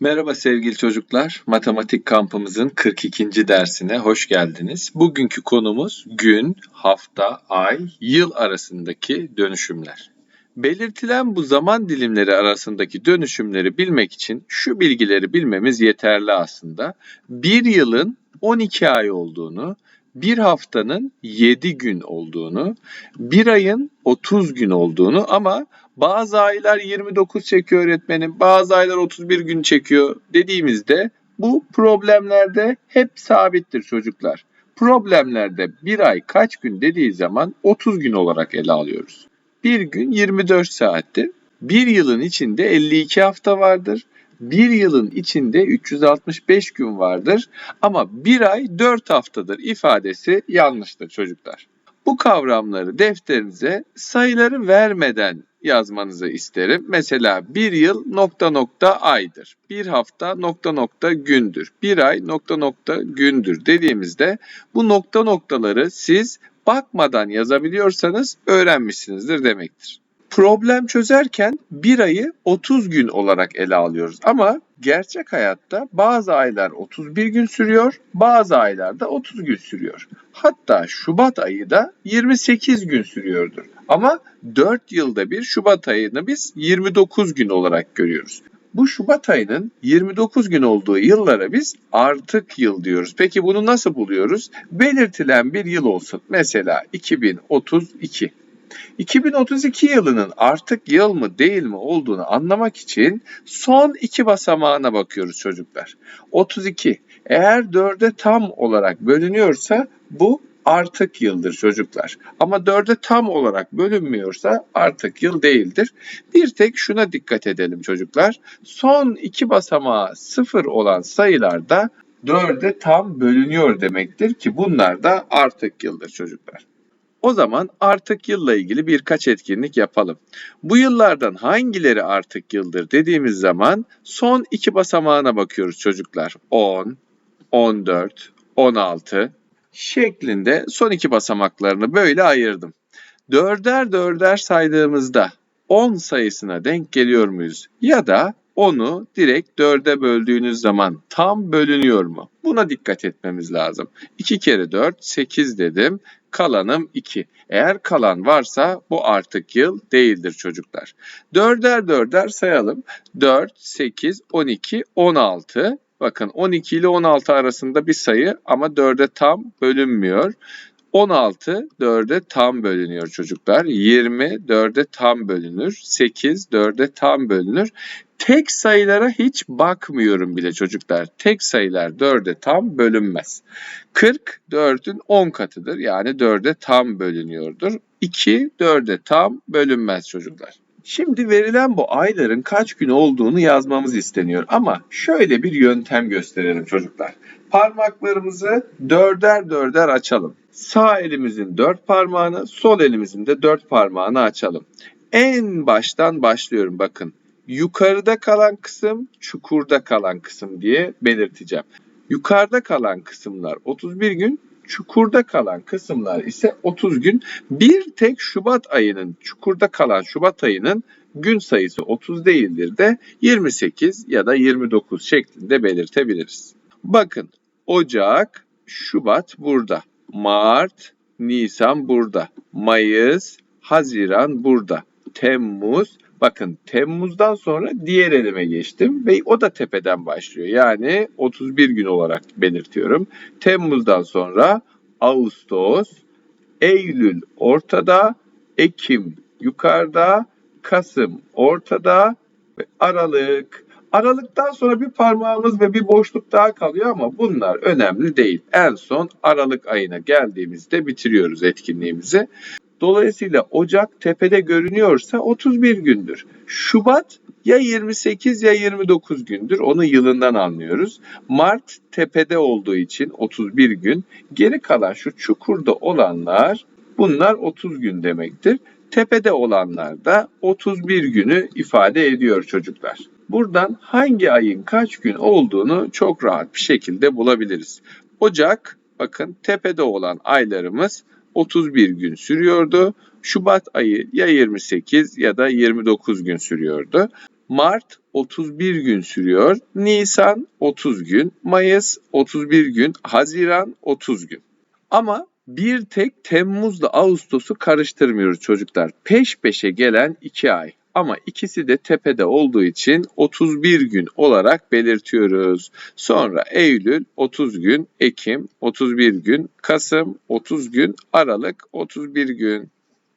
Merhaba sevgili çocuklar. Matematik kampımızın 42. dersine hoş geldiniz. Bugünkü konumuz gün, hafta, ay, yıl arasındaki dönüşümler. Belirtilen bu zaman dilimleri arasındaki dönüşümleri bilmek için şu bilgileri bilmemiz yeterli aslında. Bir yılın 12 ay olduğunu, bir haftanın 7 gün olduğunu, bir ayın 30 gün olduğunu ama bazı aylar 29 çekiyor öğretmenim, bazı aylar 31 gün çekiyor dediğimizde bu problemlerde hep sabittir çocuklar. Problemlerde bir ay kaç gün dediği zaman 30 gün olarak ele alıyoruz. Bir gün 24 saattir. Bir yılın içinde 52 hafta vardır. Bir yılın içinde 365 gün vardır ama bir ay 4 haftadır ifadesi yanlıştır çocuklar. Bu kavramları defterinize sayıları vermeden yazmanızı isterim. Mesela bir yıl nokta nokta aydır. Bir hafta nokta nokta gündür. Bir ay nokta nokta gündür dediğimizde bu nokta noktaları siz bakmadan yazabiliyorsanız öğrenmişsinizdir demektir. Problem çözerken bir ayı 30 gün olarak ele alıyoruz ama gerçek hayatta bazı aylar 31 gün sürüyor, bazı aylarda 30 gün sürüyor. Hatta Şubat ayı da 28 gün sürüyordur. Ama 4 yılda bir Şubat ayını biz 29 gün olarak görüyoruz. Bu Şubat ayının 29 gün olduğu yıllara biz artık yıl diyoruz. Peki bunu nasıl buluyoruz? Belirtilen bir yıl olsun. Mesela 2032. 2032 yılının artık yıl mı değil mi olduğunu anlamak için son iki basamağına bakıyoruz çocuklar. 32 eğer 4'e tam olarak bölünüyorsa bu artık yıldır çocuklar. Ama 4'e tam olarak bölünmüyorsa artık yıl değildir. Bir tek şuna dikkat edelim çocuklar. Son iki basamağı sıfır olan sayılarda 4'e tam bölünüyor demektir ki bunlar da artık yıldır çocuklar. O zaman artık yılla ilgili birkaç etkinlik yapalım. Bu yıllardan hangileri artık yıldır dediğimiz zaman son iki basamağına bakıyoruz çocuklar. 10, 14, 16 şeklinde son iki basamaklarını böyle ayırdım. Dörder dörder saydığımızda 10 sayısına denk geliyor muyuz? Ya da onu direkt dörde böldüğünüz zaman tam bölünüyor mu? Buna dikkat etmemiz lazım. 2 kere 4 8 dedim. Kalanım 2. Eğer kalan varsa bu artık yıl değildir çocuklar. Dörder dörder sayalım. 4, 8, 12, 16. Bakın 12 ile 16 arasında bir sayı ama 4'e tam bölünmüyor. 16 4'e tam bölünüyor çocuklar. 20 4'e tam bölünür. 8 4'e tam bölünür. Tek sayılara hiç bakmıyorum bile çocuklar. Tek sayılar 4'e tam bölünmez. 40 4'ün 10 katıdır. Yani 4'e tam bölünüyordur. 2 4'e tam bölünmez çocuklar. Şimdi verilen bu ayların kaç gün olduğunu yazmamız isteniyor. Ama şöyle bir yöntem gösterelim çocuklar. Parmaklarımızı dörder dörder açalım. Sağ elimizin dört parmağını, sol elimizin de dört parmağını açalım. En baştan başlıyorum bakın. Yukarıda kalan kısım, çukurda kalan kısım diye belirteceğim. Yukarıda kalan kısımlar 31 gün, çukurda kalan kısımlar ise 30 gün. Bir tek Şubat ayının, çukurda kalan Şubat ayının gün sayısı 30 değildir de 28 ya da 29 şeklinde belirtebiliriz. Bakın Ocak, Şubat burada. Mart, Nisan burada. Mayıs, Haziran burada. Temmuz, bakın Temmuz'dan sonra diğer elime geçtim ve o da tepeden başlıyor. Yani 31 gün olarak belirtiyorum. Temmuz'dan sonra Ağustos, Eylül ortada, Ekim yukarıda, Kasım ortada ve Aralık. Aralıktan sonra bir parmağımız ve bir boşluk daha kalıyor ama bunlar önemli değil. En son Aralık ayına geldiğimizde bitiriyoruz etkinliğimizi. Dolayısıyla Ocak tepede görünüyorsa 31 gündür. Şubat ya 28 ya 29 gündür. Onu yılından anlıyoruz. Mart tepede olduğu için 31 gün. Geri kalan şu çukurda olanlar bunlar 30 gün demektir. Tepede olanlar da 31 günü ifade ediyor çocuklar. Buradan hangi ayın kaç gün olduğunu çok rahat bir şekilde bulabiliriz. Ocak bakın tepede olan aylarımız 31 gün sürüyordu. Şubat ayı ya 28 ya da 29 gün sürüyordu. Mart 31 gün sürüyor. Nisan 30 gün. Mayıs 31 gün. Haziran 30 gün. Ama bir tek Temmuz'la Ağustos'u karıştırmıyoruz çocuklar. Peş peşe gelen 2 ay. Ama ikisi de tepede olduğu için 31 gün olarak belirtiyoruz. Sonra Eylül 30 gün, Ekim 31 gün, Kasım 30 gün, Aralık 31 gün.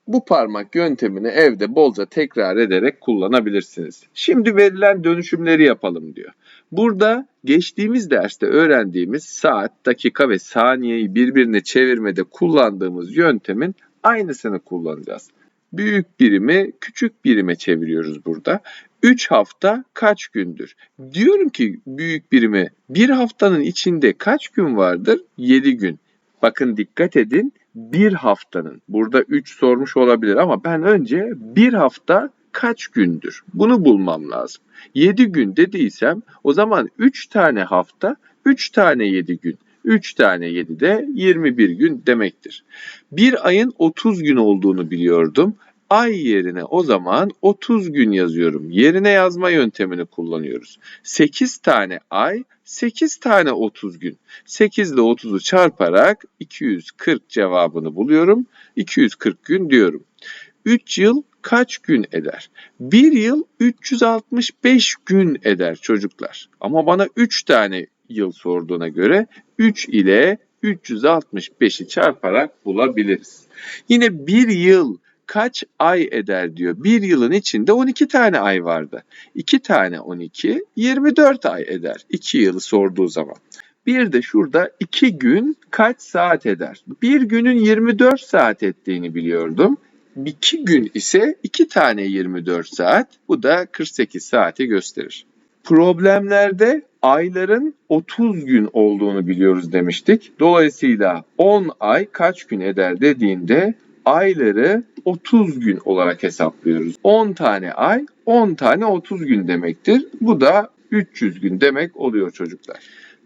Bu parmak yöntemini evde bolca tekrar ederek kullanabilirsiniz. Şimdi verilen dönüşümleri yapalım diyor. Burada geçtiğimiz derste öğrendiğimiz saat, dakika ve saniyeyi birbirine çevirmede kullandığımız yöntemin aynısını kullanacağız. Büyük birimi küçük birime çeviriyoruz burada. 3 hafta kaç gündür? Diyorum ki büyük birimi bir haftanın içinde kaç gün vardır? 7 gün. Bakın dikkat edin bir haftanın burada 3 sormuş olabilir ama ben önce bir hafta kaç gündür? Bunu bulmam lazım. 7 gün dediysem o zaman 3 tane hafta 3 tane 7 gün. 3 tane 7 de 21 gün demektir. Bir ayın 30 gün olduğunu biliyordum. Ay yerine o zaman 30 gün yazıyorum. Yerine yazma yöntemini kullanıyoruz. 8 tane ay, 8 tane 30 gün. 8 ile 30'u çarparak 240 cevabını buluyorum. 240 gün diyorum. 3 yıl kaç gün eder? 1 yıl 365 gün eder çocuklar. Ama bana 3 tane yıl sorduğuna göre 3 ile 365'i çarparak bulabiliriz. Yine 1 yıl kaç ay eder diyor. Bir yılın içinde 12 tane ay vardı. 2 tane 12, 24 ay eder. 2 yılı sorduğu zaman. Bir de şurada 2 gün kaç saat eder? Bir günün 24 saat ettiğini biliyordum. 2 gün ise 2 tane 24 saat. Bu da 48 saati gösterir. Problemlerde ayların 30 gün olduğunu biliyoruz demiştik. Dolayısıyla 10 ay kaç gün eder dediğinde ayları 30 gün olarak hesaplıyoruz. 10 tane ay 10 tane 30 gün demektir. Bu da 300 gün demek oluyor çocuklar.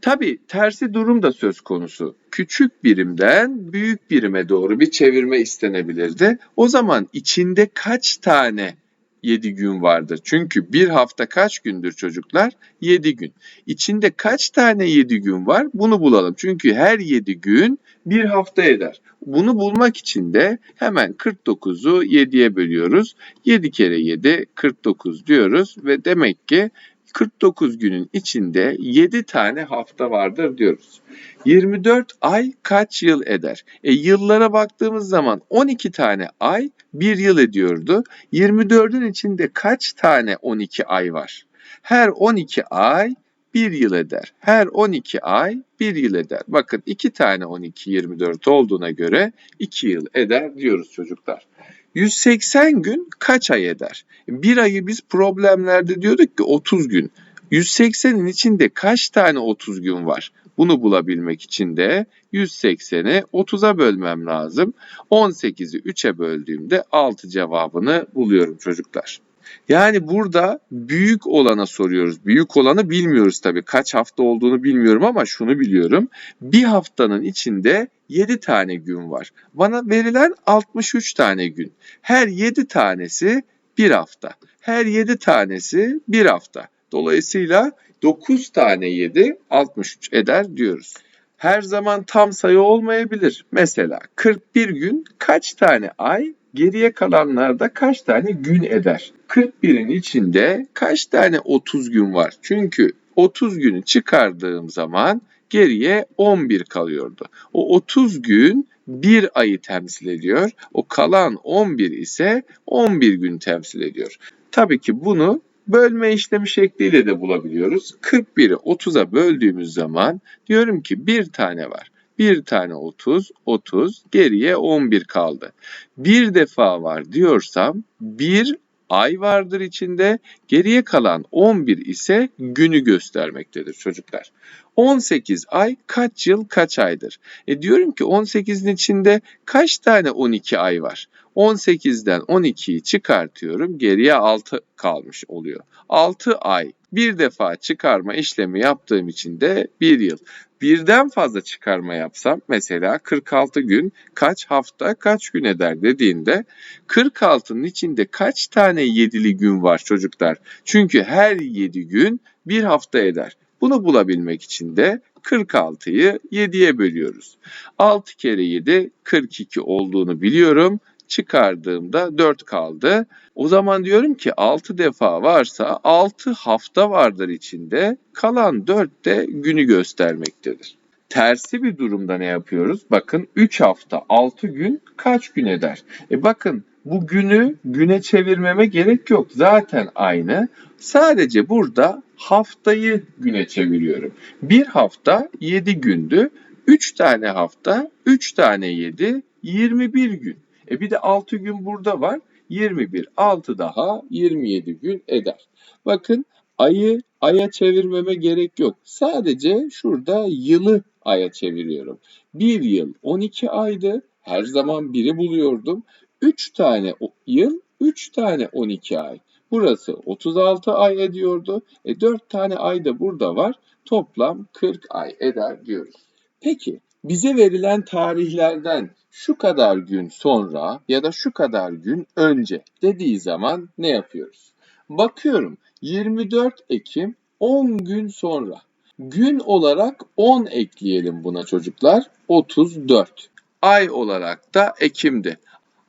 Tabi tersi durum da söz konusu. Küçük birimden büyük birime doğru bir çevirme istenebilirdi. O zaman içinde kaç tane 7 gün vardır. Çünkü bir hafta kaç gündür çocuklar? 7 gün. İçinde kaç tane 7 gün var? Bunu bulalım. Çünkü her 7 gün bir hafta eder. Bunu bulmak için de hemen 49'u 7'ye bölüyoruz. 7 kere 7 49 diyoruz ve demek ki 49 günün içinde 7 tane hafta vardır diyoruz. 24 ay kaç yıl eder? E yıllara baktığımız zaman 12 tane ay bir yıl ediyordu. 24'ün içinde kaç tane 12 ay var? Her 12 ay bir yıl eder. Her 12 ay bir yıl eder. Bakın 2 tane 12 24 olduğuna göre 2 yıl eder diyoruz çocuklar. 180 gün kaç ay eder? Bir ayı biz problemlerde diyorduk ki 30 gün. 180'in içinde kaç tane 30 gün var? Bunu bulabilmek için de 180'i 30'a bölmem lazım. 18'i 3'e böldüğümde 6 cevabını buluyorum çocuklar. Yani burada büyük olana soruyoruz. Büyük olanı bilmiyoruz tabii. Kaç hafta olduğunu bilmiyorum ama şunu biliyorum. Bir haftanın içinde 7 tane gün var. Bana verilen 63 tane gün. Her 7 tanesi bir hafta. Her 7 tanesi bir hafta. Dolayısıyla 9 tane 7 63 eder diyoruz. Her zaman tam sayı olmayabilir. Mesela 41 gün kaç tane ay, geriye kalanlarda kaç tane gün eder? 41'in içinde kaç tane 30 gün var? Çünkü 30 günü çıkardığım zaman geriye 11 kalıyordu. O 30 gün bir ayı temsil ediyor. O kalan 11 ise 11 gün temsil ediyor. Tabii ki bunu bölme işlemi şekliyle de bulabiliyoruz. 41'i 30'a böldüğümüz zaman diyorum ki bir tane var. Bir tane 30, 30, geriye 11 kaldı. Bir defa var diyorsam bir ay vardır içinde. Geriye kalan 11 ise günü göstermektedir çocuklar. 18 ay kaç yıl kaç aydır? E diyorum ki 18'in içinde kaç tane 12 ay var? 18'den 12'yi çıkartıyorum. Geriye 6 kalmış oluyor. 6 ay Bir defa çıkarma işlemi yaptığım için de bir yıl. Birden fazla çıkarma yapsam mesela 46 gün kaç hafta kaç gün eder dediğinde 46'nın içinde kaç tane yedili gün var çocuklar? Çünkü her 7 gün bir hafta eder. Bunu bulabilmek için de 46'yı 7'ye bölüyoruz. 6 kere 7 42 olduğunu biliyorum. Çıkardığımda 4 kaldı. O zaman diyorum ki 6 defa varsa 6 hafta vardır içinde. Kalan 4 de günü göstermektedir. Tersi bir durumda ne yapıyoruz? Bakın 3 hafta 6 gün kaç gün eder? E bakın bu günü güne çevirmeme gerek yok. Zaten aynı. Sadece burada haftayı güne çeviriyorum. Bir hafta 7 gündü. 3 tane hafta, 3 tane 7, 21 gün. E bir de 6 gün burada var. 21, 6 daha 27 gün eder. Bakın ayı aya çevirmeme gerek yok. Sadece şurada yılı aya çeviriyorum. Bir yıl 12 aydı. Her zaman biri buluyordum. 3 tane yıl, 3 tane 12 ay. Burası 36 ay ediyordu. E 4 tane ay da burada var. Toplam 40 ay eder diyoruz. Peki bize verilen tarihlerden şu kadar gün sonra ya da şu kadar gün önce dediği zaman ne yapıyoruz? Bakıyorum 24 Ekim 10 gün sonra. Gün olarak 10 ekleyelim buna çocuklar. 34. Ay olarak da Ekim'di.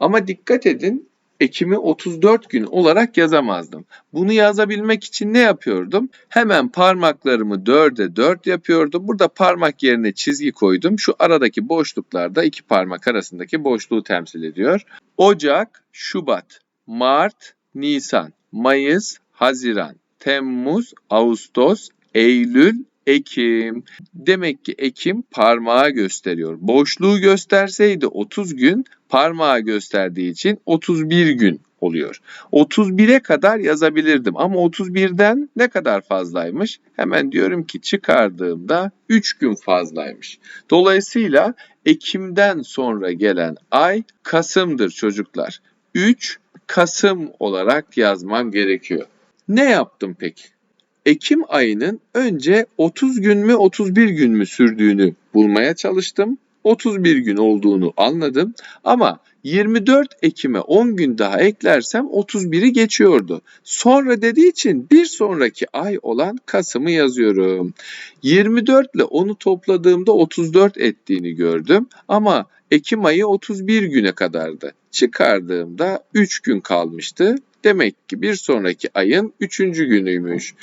Ama dikkat edin Ekim'i 34 gün olarak yazamazdım. Bunu yazabilmek için ne yapıyordum? Hemen parmaklarımı 4'e 4 yapıyordum. Burada parmak yerine çizgi koydum. Şu aradaki boşluklarda iki parmak arasındaki boşluğu temsil ediyor. Ocak, Şubat, Mart, Nisan, Mayıs, Haziran, Temmuz, Ağustos, Eylül, Ekim. Demek ki Ekim parmağı gösteriyor. Boşluğu gösterseydi 30 gün, parmağı gösterdiği için 31 gün oluyor. 31'e kadar yazabilirdim ama 31'den ne kadar fazlaymış? Hemen diyorum ki çıkardığımda 3 gün fazlaymış. Dolayısıyla Ekim'den sonra gelen ay Kasım'dır çocuklar. 3 Kasım olarak yazmam gerekiyor. Ne yaptım peki? Ekim ayının önce 30 gün mü 31 gün mü sürdüğünü bulmaya çalıştım. 31 gün olduğunu anladım ama 24 Ekim'e 10 gün daha eklersem 31'i geçiyordu. Sonra dediği için bir sonraki ay olan Kasım'ı yazıyorum. 24 ile onu topladığımda 34 ettiğini gördüm ama Ekim ayı 31 güne kadardı. Çıkardığımda 3 gün kalmıştı. Demek ki bir sonraki ayın 3. günüymüş.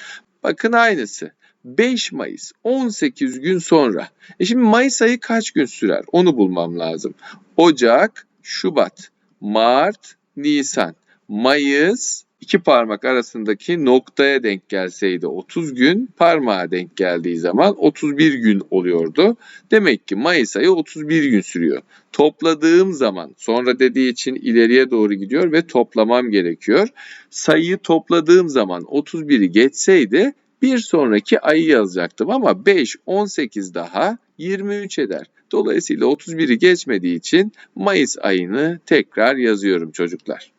Bakın aynısı. 5 Mayıs 18 gün sonra. E şimdi Mayıs ayı kaç gün sürer? Onu bulmam lazım. Ocak, Şubat, Mart, Nisan, Mayıs iki parmak arasındaki noktaya denk gelseydi 30 gün, parmağa denk geldiği zaman 31 gün oluyordu. Demek ki Mayıs ayı 31 gün sürüyor. Topladığım zaman sonra dediği için ileriye doğru gidiyor ve toplamam gerekiyor. Sayıyı topladığım zaman 31'i geçseydi bir sonraki ayı yazacaktım ama 5, 18 daha 23 eder. Dolayısıyla 31'i geçmediği için Mayıs ayını tekrar yazıyorum çocuklar.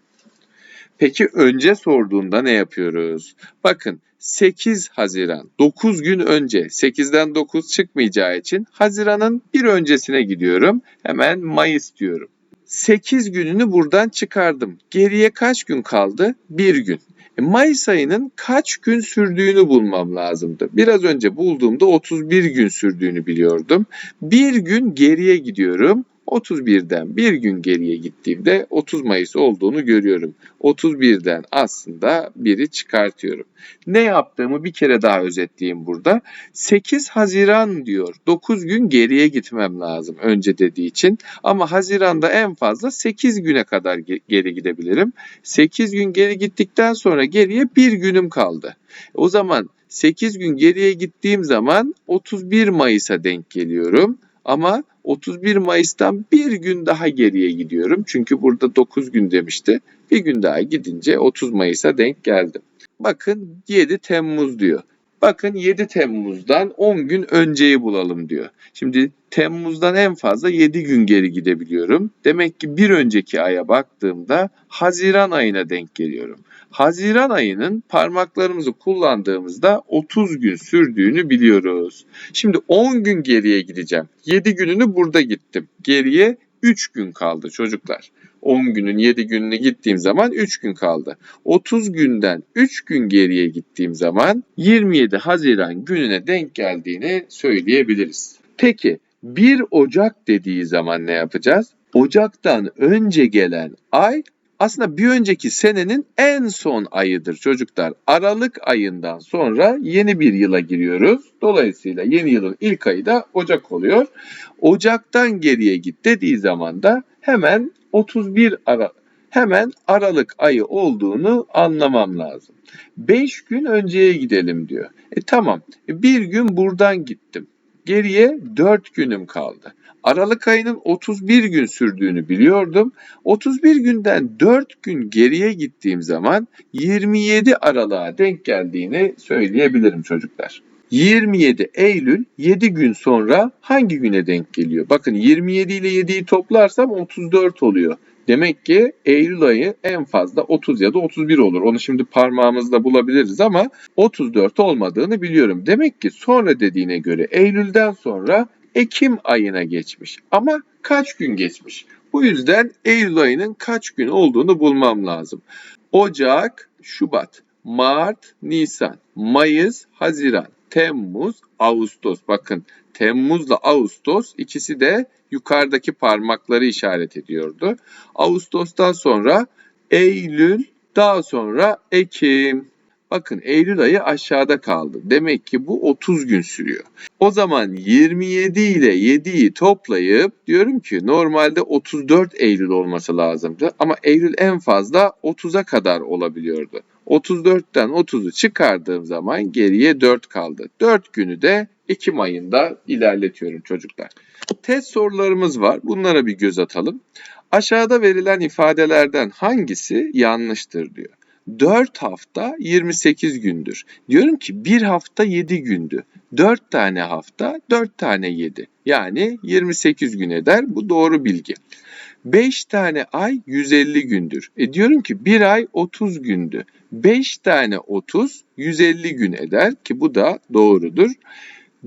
Peki önce sorduğunda ne yapıyoruz? Bakın 8 Haziran 9 gün önce 8'den 9 çıkmayacağı için Haziran'ın bir öncesine gidiyorum. Hemen Mayıs diyorum. 8 gününü buradan çıkardım. Geriye kaç gün kaldı? 1 gün. E, Mayıs ayının kaç gün sürdüğünü bulmam lazımdı. Biraz önce bulduğumda 31 gün sürdüğünü biliyordum. Bir gün geriye gidiyorum. 31'den bir gün geriye gittiğimde 30 Mayıs olduğunu görüyorum. 31'den aslında biri çıkartıyorum. Ne yaptığımı bir kere daha özetleyeyim burada. 8 Haziran diyor. 9 gün geriye gitmem lazım önce dediği için. Ama Haziran'da en fazla 8 güne kadar ge- geri gidebilirim. 8 gün geri gittikten sonra geriye bir günüm kaldı. O zaman 8 gün geriye gittiğim zaman 31 Mayıs'a denk geliyorum. Ama 31 Mayıs'tan bir gün daha geriye gidiyorum. Çünkü burada 9 gün demişti. Bir gün daha gidince 30 Mayıs'a denk geldim. Bakın 7 Temmuz diyor. Bakın 7 Temmuz'dan 10 gün önceyi bulalım diyor. Şimdi Temmuz'dan en fazla 7 gün geri gidebiliyorum. Demek ki bir önceki aya baktığımda Haziran ayına denk geliyorum. Haziran ayının parmaklarımızı kullandığımızda 30 gün sürdüğünü biliyoruz. Şimdi 10 gün geriye gideceğim. 7 gününü burada gittim. Geriye 3 gün kaldı çocuklar. 10 günün 7 gününü gittiğim zaman 3 gün kaldı. 30 günden 3 gün geriye gittiğim zaman 27 Haziran gününe denk geldiğini söyleyebiliriz. Peki 1 Ocak dediği zaman ne yapacağız? Ocaktan önce gelen ay aslında bir önceki senenin en son ayıdır çocuklar. Aralık ayından sonra yeni bir yıla giriyoruz. Dolayısıyla yeni yılın ilk ayı da Ocak oluyor. Ocaktan geriye git dediği zaman da hemen 31 ara hemen Aralık ayı olduğunu anlamam lazım. 5 gün önceye gidelim diyor. E tamam. Bir gün buradan gittim. Geriye 4 günüm kaldı. Aralık ayının 31 gün sürdüğünü biliyordum. 31 günden 4 gün geriye gittiğim zaman 27 Aralık'a denk geldiğini söyleyebilirim çocuklar. 27 Eylül 7 gün sonra hangi güne denk geliyor? Bakın 27 ile 7'yi toplarsam 34 oluyor. Demek ki Eylül ayı en fazla 30 ya da 31 olur. Onu şimdi parmağımızla bulabiliriz ama 34 olmadığını biliyorum. Demek ki sonra dediğine göre Eylül'den sonra Ekim ayına geçmiş. Ama kaç gün geçmiş? Bu yüzden Eylül ayının kaç gün olduğunu bulmam lazım. Ocak, Şubat, Mart, Nisan, Mayıs, Haziran, Temmuz, Ağustos. Bakın Temmuzla Ağustos ikisi de yukarıdaki parmakları işaret ediyordu. Ağustos'tan sonra Eylül, daha sonra Ekim. Bakın Eylül ayı aşağıda kaldı. Demek ki bu 30 gün sürüyor. O zaman 27 ile 7'yi toplayıp diyorum ki normalde 34 Eylül olması lazımdı. Ama Eylül en fazla 30'a kadar olabiliyordu. 34'ten 30'u çıkardığım zaman geriye 4 kaldı. 4 günü de Ekim ayında ilerletiyorum çocuklar. Test sorularımız var. Bunlara bir göz atalım. Aşağıda verilen ifadelerden hangisi yanlıştır diyor. 4 hafta 28 gündür. Diyorum ki 1 hafta 7 gündü. 4 tane hafta 4 tane 7. Yani 28 gün eder. Bu doğru bilgi. 5 tane ay 150 gündür. E diyorum ki 1 ay 30 gündü. 5 tane 30 150 gün eder ki bu da doğrudur.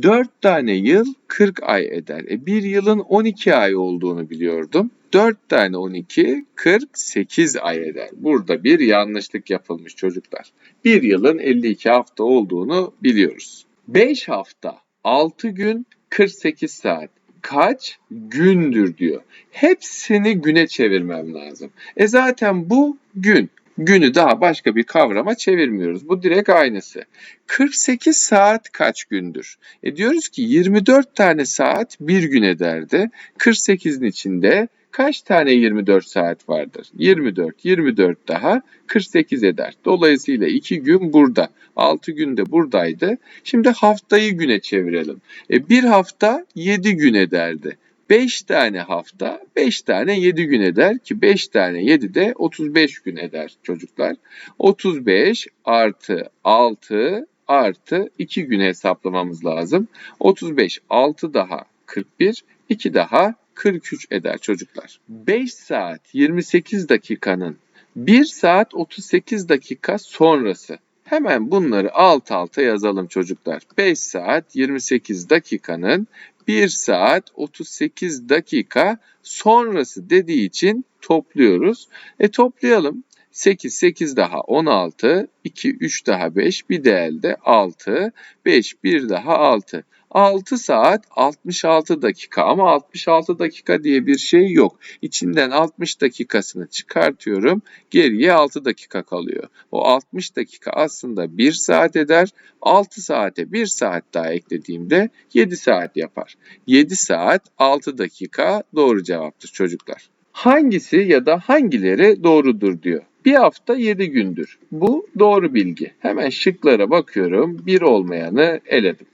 4 tane yıl 40 ay eder. E bir yılın 12 ay olduğunu biliyordum. 4 tane 12 48 ay eder. Burada bir yanlışlık yapılmış çocuklar. Bir yılın 52 hafta olduğunu biliyoruz. 5 hafta 6 gün 48 saat kaç gündür diyor. Hepsini güne çevirmem lazım. E zaten bu gün. Günü daha başka bir kavrama çevirmiyoruz. Bu direkt aynısı. 48 saat kaç gündür? E diyoruz ki 24 tane saat bir gün ederdi. 48'in içinde kaç tane 24 saat vardır? 24, 24 daha 48 eder. Dolayısıyla 2 gün burada. 6 gün de buradaydı. Şimdi haftayı güne çevirelim. E bir hafta 7 gün ederdi. 5 tane hafta 5 tane 7 gün eder ki 5 tane 7 de 35 gün eder çocuklar. 35 artı 6 artı 2 gün hesaplamamız lazım. 35 6 daha 41 2 daha 43 eder çocuklar. 5 saat 28 dakikanın 1 saat 38 dakika sonrası. Hemen bunları alt alta yazalım çocuklar. 5 saat 28 dakikanın 1 saat 38 dakika sonrası dediği için topluyoruz. E toplayalım. 8, 8 daha 16, 2, 3 daha 5, bir de elde 6, 5, 1 daha 6. 6 saat 66 dakika ama 66 dakika diye bir şey yok. İçinden 60 dakikasını çıkartıyorum. Geriye 6 dakika kalıyor. O 60 dakika aslında 1 saat eder. 6 saate 1 saat daha eklediğimde 7 saat yapar. 7 saat 6 dakika doğru cevaptır çocuklar. Hangisi ya da hangileri doğrudur diyor. Bir hafta 7 gündür. Bu doğru bilgi. Hemen şıklara bakıyorum. Bir olmayanı eledim.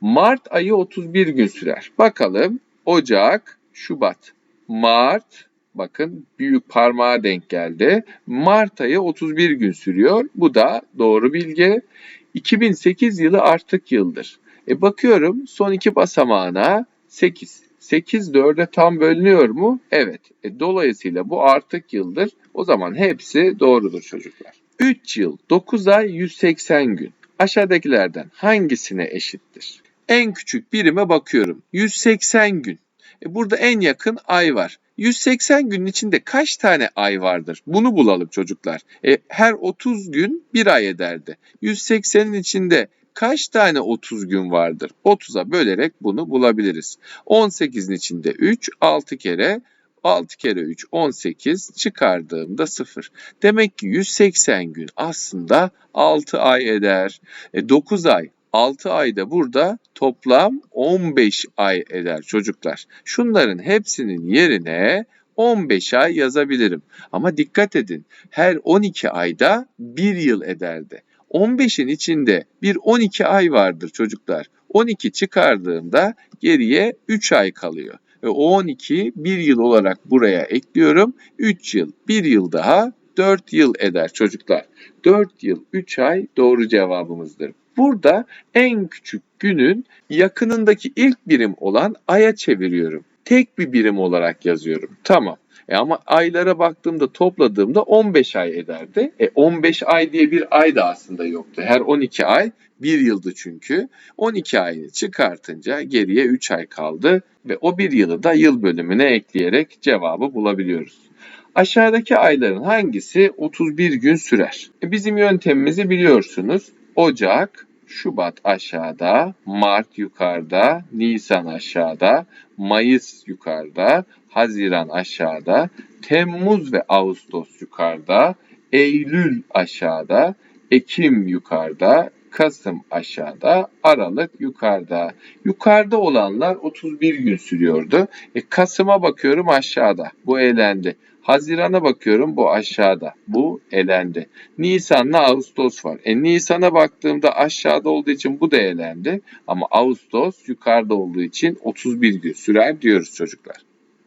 Mart ayı 31 gün sürer. Bakalım Ocak, Şubat, Mart, bakın büyük parmağa denk geldi. Mart ayı 31 gün sürüyor. Bu da doğru bilgi. 2008 yılı artık yıldır. E bakıyorum son iki basamağına 8. 8 4'e tam bölünüyor mu? Evet. E dolayısıyla bu artık yıldır. O zaman hepsi doğrudur çocuklar. 3 yıl 9 ay 180 gün. Aşağıdakilerden hangisine eşittir? En küçük birime bakıyorum. 180 gün. E burada en yakın ay var. 180 günün içinde kaç tane ay vardır? Bunu bulalım çocuklar. E, her 30 gün bir ay ederdi. 180'in içinde kaç tane 30 gün vardır? 30'a bölerek bunu bulabiliriz. 18'in içinde 3, 6 kere 6 kere 3 18 çıkardığımda 0. Demek ki 180 gün aslında 6 ay eder. E 9 ay 6 ayda burada toplam 15 ay eder çocuklar. Şunların hepsinin yerine 15 ay yazabilirim. Ama dikkat edin her 12 ayda 1 yıl ederdi. 15'in içinde bir 12 ay vardır çocuklar. 12 çıkardığımda geriye 3 ay kalıyor. Ve o 12 1 yıl olarak buraya ekliyorum. 3 yıl, 1 yıl daha 4 yıl eder çocuklar. 4 yıl 3 ay doğru cevabımızdır. Burada en küçük günün yakınındaki ilk birim olan aya çeviriyorum. Tek bir birim olarak yazıyorum. Tamam. E ama aylara baktığımda topladığımda 15 ay ederdi. E 15 ay diye bir ay da aslında yoktu. Her 12 ay bir yıldı çünkü. 12 ayını çıkartınca geriye 3 ay kaldı ve o bir yılı da yıl bölümüne ekleyerek cevabı bulabiliyoruz. Aşağıdaki ayların hangisi 31 gün sürer? E bizim yöntemimizi biliyorsunuz. Ocak, Şubat aşağıda, Mart yukarıda, Nisan aşağıda, Mayıs yukarıda, Haziran aşağıda, Temmuz ve Ağustos yukarıda, Eylül aşağıda, Ekim yukarıda, Kasım aşağıda, Aralık yukarıda. Yukarıda olanlar 31 gün sürüyordu. E, Kasım'a bakıyorum aşağıda. Bu elendi. Haziran'a bakıyorum bu aşağıda. Bu elendi. Nisan'la Ağustos var. E Nisan'a baktığımda aşağıda olduğu için bu da elendi. Ama Ağustos yukarıda olduğu için 31 gün sürer diyoruz çocuklar.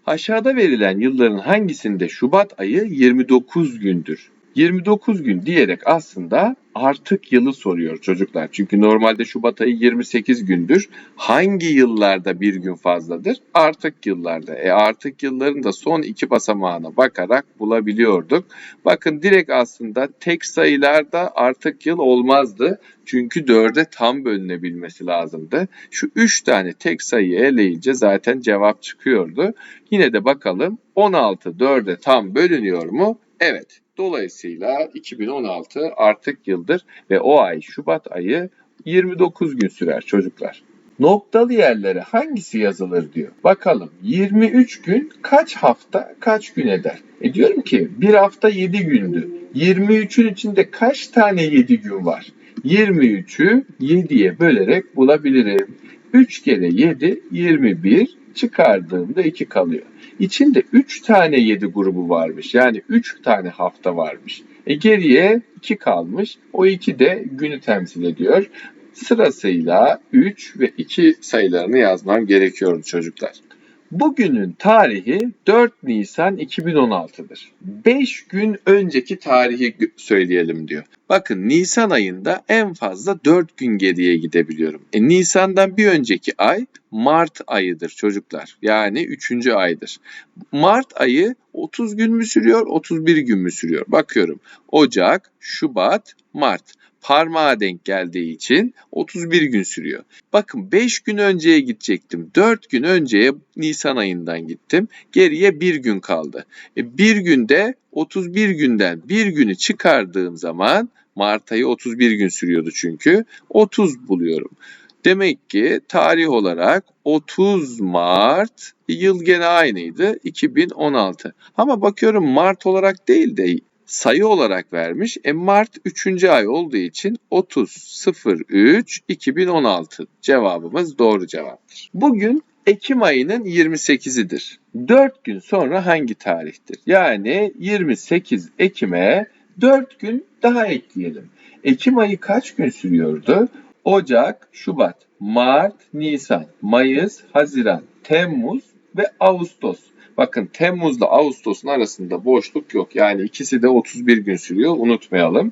Aşağıda verilen yılların hangisinde Şubat ayı 29 gündür? 29 gün diyerek aslında artık yılı soruyor çocuklar. Çünkü normalde Şubat ayı 28 gündür. Hangi yıllarda bir gün fazladır? Artık yıllarda. E artık yılların da son iki basamağına bakarak bulabiliyorduk. Bakın direkt aslında tek sayılarda artık yıl olmazdı. Çünkü 4'e tam bölünebilmesi lazımdı. Şu 3 tane tek sayıyı eleyince zaten cevap çıkıyordu. Yine de bakalım 16 4'e tam bölünüyor mu? Evet. Dolayısıyla 2016 artık yıldır ve o ay Şubat ayı 29 gün sürer çocuklar. Noktalı yerlere hangisi yazılır diyor. Bakalım 23 gün kaç hafta kaç gün eder? E diyorum ki bir hafta 7 gündü. 23'ün içinde kaç tane 7 gün var? 23'ü 7'ye bölerek bulabilirim. 3 kere 7 21 çıkardığımda 2 kalıyor. İçinde 3 tane 7 grubu varmış. Yani 3 tane hafta varmış. E geriye 2 kalmış. O 2 de günü temsil ediyor. Sırasıyla 3 ve 2 sayılarını yazmam gerekiyordu çocuklar. Bugünün tarihi 4 Nisan 2016'dır. 5 gün önceki tarihi söyleyelim diyor. Bakın Nisan ayında en fazla 4 gün geriye gidebiliyorum. E, Nisan'dan bir önceki ay Mart ayıdır çocuklar. Yani 3. aydır. Mart ayı 30 gün mü sürüyor, 31 gün mü sürüyor? Bakıyorum. Ocak, Şubat, Mart parmağa denk geldiği için 31 gün sürüyor. Bakın 5 gün önceye gidecektim. 4 gün önceye Nisan ayından gittim. Geriye 1 gün kaldı. E, bir günde 31 günden bir günü çıkardığım zaman Mart ayı 31 gün sürüyordu çünkü. 30 buluyorum. Demek ki tarih olarak 30 Mart yıl gene aynıydı 2016. Ama bakıyorum Mart olarak değil de sayı olarak vermiş. E Mart 3. ay olduğu için 30 03 2016 cevabımız doğru cevaptır. Bugün Ekim ayının 28'idir. 4 gün sonra hangi tarihtir? Yani 28 Ekim'e 4 gün daha ekleyelim. Ekim ayı kaç gün sürüyordu? Ocak, Şubat, Mart, Nisan, Mayıs, Haziran, Temmuz ve Ağustos. Bakın Temmuz'la Ağustos'un arasında boşluk yok. Yani ikisi de 31 gün sürüyor. Unutmayalım.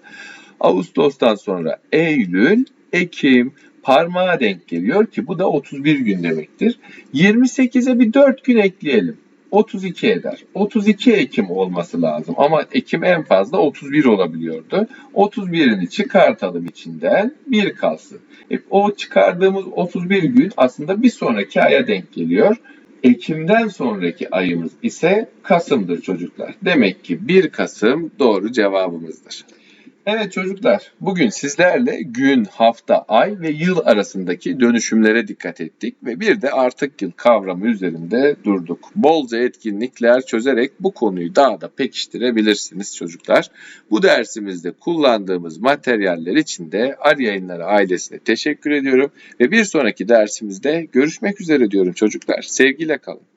Ağustos'tan sonra Eylül, Ekim, parmağa denk geliyor ki bu da 31 gün demektir. 28'e bir 4 gün ekleyelim. 32 eder. 32 Ekim olması lazım ama Ekim en fazla 31 olabiliyordu. 31'ini çıkartalım içinden bir kalsın. E, o çıkardığımız 31 gün aslında bir sonraki aya denk geliyor. Ekim'den sonraki ayımız ise Kasım'dır çocuklar. Demek ki 1 Kasım doğru cevabımızdır. Evet çocuklar, bugün sizlerle gün, hafta, ay ve yıl arasındaki dönüşümlere dikkat ettik ve bir de artık yıl kavramı üzerinde durduk. Bolca etkinlikler çözerek bu konuyu daha da pekiştirebilirsiniz çocuklar. Bu dersimizde kullandığımız materyaller için de Ar Yayınları ailesine teşekkür ediyorum ve bir sonraki dersimizde görüşmek üzere diyorum çocuklar. Sevgiyle kalın.